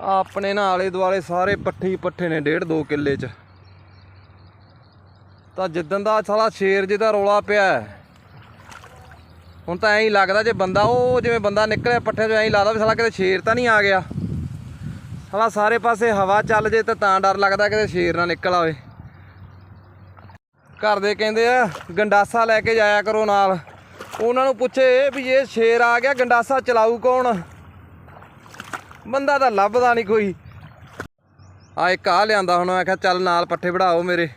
ਆਪਣੇ ਨਾਲ ਆਲੇ ਦੁਆਲੇ ਸਾਰੇ ਪੱਠੇ ਹੀ ਪੱਠੇ ਨੇ ਡੇਢ ਦੋ ਕਿੱਲੇ ਚ। ਤਾਂ ਜਿੱਦਣ ਦਾ ਸਾਲਾ ਸ਼ੇਰ ਜਿਹਦਾ ਰੋਲਾ ਪਿਆ ਹੁਣ ਤਾਂ ਐਂ ਹੀ ਲੱਗਦਾ ਜੇ ਬੰਦਾ ਉਹ ਜਿਵੇਂ ਬੰਦਾ ਨਿਕਲਿਆ ਪੱਠੇ ਚੋਂ ਐਂ ਹੀ ਲੱਗਦਾ ਵੀ ਸਾਲਾ ਕਿਤੇ ਸ਼ੇਰ ਤਾਂ ਨਹੀਂ ਆ ਗਿਆ। ਸਾਲਾ ਸਾਰੇ ਪਾਸੇ ਹਵਾ ਚੱਲ ਜੇ ਤਾਂ ਤਾਂ ਡਰ ਲੱਗਦਾ ਕਿਤੇ ਸ਼ੇਰ ਨਾ ਨਿਕਲ ਆਵੇ। ਘਰ ਦੇ ਕਹਿੰਦੇ ਆ, ਗੰਡਾਸਾ ਲੈ ਕੇ ਜਾਇਆ ਕਰੋ ਨਾਲ। ਉਹਨਾਂ ਨੂੰ ਪੁੱਛੇ ਵੀ ਜੇ ਸ਼ੇਰ ਆ ਗਿਆ, ਗੰਡਾਸਾ ਚਲਾਊ ਕੌਣ? ਬੰਦਾ ਤਾਂ ਲੱਭਦਾ ਨਹੀਂ ਕੋਈ। ਆ ਇੱਕ ਆ ਲਿਆਂਦਾ ਹੁਣ, ਮੈਂ ਕਿਹਾ ਚੱਲ ਨਾਲ ਪੱਠੇ ਵੜਾਓ ਮੇਰੇ।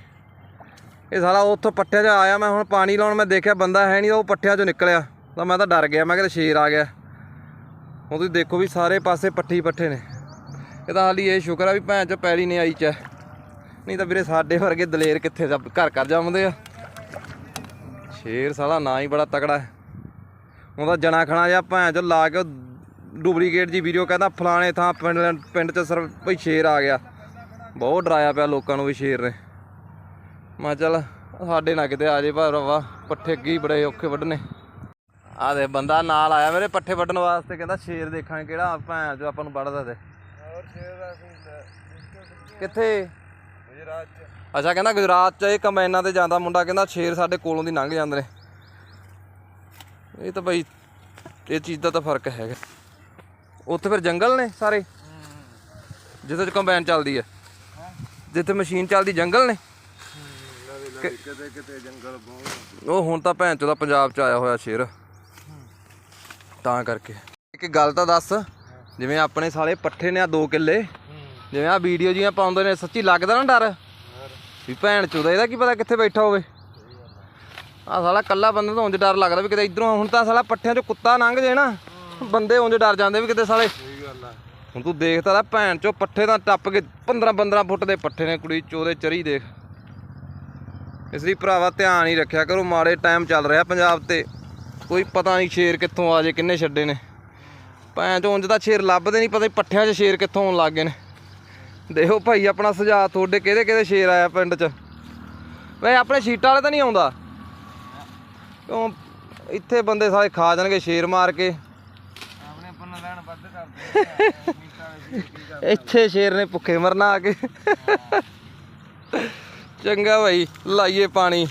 ਇਹ ਸਾਲਾ ਉੱਥੋਂ ਪੱਠਿਆਂ 'ਚ ਆਇਆ, ਮੈਂ ਹੁਣ ਪਾਣੀ ਲਾਉਣ, ਮੈਂ ਦੇਖਿਆ ਬੰਦਾ ਹੈ ਨਹੀਂ, ਉਹ ਪੱਠਿਆਂ 'ਚੋਂ ਨਿਕਲਿਆ। ਤਾਂ ਮੈਂ ਤਾਂ ਡਰ ਗਿਆ, ਮੈਂ ਕਿਹਾ ਸ਼ੇਰ ਆ ਗਿਆ। ਹੁਣ ਤੁਸੀਂ ਦੇਖੋ ਵੀ ਸਾਰੇ ਪਾਸੇ ਪੱਠੀ ਪੱਠੇ ਨੇ। ਇਹ ਤਾਂ ਹਾਲੀ ਇਹ ਸ਼ੁਕਰ ਆ ਵੀ ਭੈਣ ਚ ਪੈਲੀ ਨਹੀਂ ਆਈ ਚ। ਨਹੀਂ ਤਾਂ ਵੀਰੇ ਸਾਡੇ ਵਰਗੇ ਦਲੇਰ ਕਿੱਥੇ ਸਭ ਘਰ ਘਰ ਜੰਮਦੇ ਆ। ਸ਼ੇਰ ਸਾਲਾ ਨਾ ਹੀ ਬੜਾ ਤਕੜਾ। ਹੈ ਉਹਦਾ ਜਣਾ ਖਣਾ ਜਾਂ ਭੈਣ ਚ ਲਾ ਕੇ ਡੁਪਲੀਕੇਟ ਜੀ ਵੀਡੀਓ ਕਹਿੰਦਾ ਫਲਾਣੇ ਥਾਂ ਪਿੰਡ ਪਿੰਡ ਚ ਸਰ ਭਈ ਸ਼ੇਰ ਆ ਗਿਆ। ਬਹੁਤ ਡਰਾਇਆ ਪਿਆ ਲੋਕਾਂ ਨੂੰ ਵੀ ਸ਼ੇਰ ਨੇ। ਮੈਂ ਚੱਲ ਸਾਡੇ ਨਾਲ ਕਿਤੇ ਆ ਜੇ ਭਰਾਵਾ ਪੱਠੇ ਹੀ ਬੜੇ ਔਖੇ ਵੱਢਣੇ। ਆ ਦੇ ਬੰਦਾ ਨਾਲ ਆਇਆ ਮੇਰੇ ਪੱਠੇ ਵੱਢਣ ਵਾਸਤੇ ਕਹਿੰਦਾ ਸ਼ੇਰ ਦੇਖਾਂਗੇ ਕਿਹੜਾ ਭੈਣ ਜੋ ਆਪਾਂ ਨੂੰ ਵੱਢਦਾ ਤੇ। ਕਿੱਥੇ? ਗੁਜਰਾਤ ਚ। ਅੱਛਾ ਕਹਿੰਦਾ ਗੁਜਰਾਤ ਚ ਇਹ ਕੰਬਾਈਨਾਂ ਤੇ ਜਾਂਦਾ। ਮੁੰਡਾ ਕਹਿੰਦਾ ਸ਼ੇਰ ਸਾਡੇ ਕੋਲੋਂ ਦੀ ਲੰਘ ਜਾਂਦੇ ਨੇ। ਇਹ ਤਾਂ ਬਈ ਇਹ ਚੀਜ਼ ਦਾ ਤਾਂ ਫ਼ਰਕ ਹੈਗਾ। ਉੱਥੇ ਫਿਰ ਜੰਗਲ ਨੇ ਸਾਰੇ? ਜਿੱਥੇ ਚ ਕੰਬਾਈਨ ਚੱਲਦੀ ਹੈ? ਜਿੱਥੇ ਮਸ਼ੀਨ ਚੱਲਦੀ ਜੰਗਲ ਨੇ? ਲਵੇ ਲਵੇ ਕਿਤੇ ਕਿਤੇ ਜੰਗਲ ਬਹੁਤ ਉਹ ਹੁਣ ਤਾਂ ਭੈਣ ਚੋਦਾ ਪੰਜਾਬ ਚ ਆਇਆ ਹੋਇਆ ਸ਼ੇਰ। ਤਾਂ ਕਰਕੇ। ਇੱਕ ਗੱਲ ਤਾਂ ਦੱਸ ਜਿਵੇਂ ਆਪਣੇ ਸਾਲੇ ਪੱਠੇ ਨੇ ਆ 2 ਕਿੱਲੇ ਜਿਵੇਂ ਆ ਵੀਡੀਓ ਜੀਆਂ ਪਾਉਂਦੇ ਨੇ ਸੱਚੀ ਲੱਗਦਾ ਨਾ ਡਰ? ਵੀ ਭੈਣ ਚੋਦਾ ਇਹਦਾ ਕੀ ਪਤਾ ਕਿੱਥੇ ਬੈਠਾ ਹੋਵੇ? ਆ। ਸਾਲਾ ਕੱਲਾ ਬੰਦਾ ਤਾਂ ਉਂਝ ਡਰ ਲੱਗਦਾ ਵੀ ਕਿਤੇ ਇਧਰੋਂ ਹੁਣ ਤਾਂ ਸਾਲਾ ਪੱਠਿਆਂ ਚੋਂ ਕੁੱਤਾ ਲੰਘ ਜੇ ਨਾ। ਬੰਦੇ ਉਂਝ ਡਰ ਜਾਂਦੇ ਵੀ ਕਿਤੇ ਸਾਲੇ। ਸਹੀ ਗੱਲ ਆ। ਹੁਣ ਤੂੰ ਦੇਖਦਾ ਤਾਂ ਭੈਣ ਚੋਂ ਪੱਠੇ ਤਾਂ ਟੱਪ ਕੇ 15 15 ਫੁੱਟ ਦੇ ਪੱਠੇ ਨੇ ਕੁੜੀ ਚੋਦੇ ਚਰੀ ਦੇਖ। ਇਸ ਲਈ ਭਰਾਵਾ ਧਿਆਨ ਹੀ ਰੱਖਿਆ ਕਰੋ ਮਾੜੇ ਟਾਈਮ ਚੱਲ ਰਿਹਾ ਪੰਜਾਬ ਤੇ। ਕੋਈ ਪਤਾ ਨਹੀਂ ਸ਼ੇਰ ਕਿੱਥੋਂ ਆ ਜੇ ਕਿੰਨੇ ਛੱਡੇ ਨੇ। ਭੈਣ ਚੋਂ ਉਂਝ ਤਾਂ ਸ਼ੇਰ ਲੱਭਦੇ ਨਹੀਂ ਪਤਾ ਪੱਠਿਆਂ 'ਚ ਸ਼ੇਰ ਕਿੱਥੋਂ ਆਉਣ ਲੱਗ ਗਏ ਨੇ। ਦੇਖੋ ਭਾਈ ਆਪਣਾ ਸੁਝਾਅ ਤੁਹਾਡੇ ਕਿਹਦੇ ਕਿਹਦੇ ਸ਼ੇਰ ਆਇਆ ਪਿੰਡ 'ਚ? ਵੇ ਆਪਣੇ ਸ਼ੀਟਾਂ ਵਾਲੇ ਤਾਂ ਨਹੀਂ ਆਉਂਦਾ? ਕਿਉਂ? ਇੱਥੇ ਬੰਦੇ ਸਾਰੇ ਖਾ ਜਾਣਗੇ ਸ਼ੇਰ ਮਾਰ ਕੇ ਆਪਣੇ ਪੰਨ ਲੈਣ ਵੱਧ ਕਰਦੇ ਆ ਮੀਟਾ ਵਿੱਚ ਕੀ ਕਰ ਇੱਥੇ ਸ਼ੇਰ ਨੇ ਭੁੱਖੇ ਮਰਨਾ ਆ ਕੇ। ਚੰਗਾ ਭਾਈ ਲਾਈਏ ਪਾਣੀ।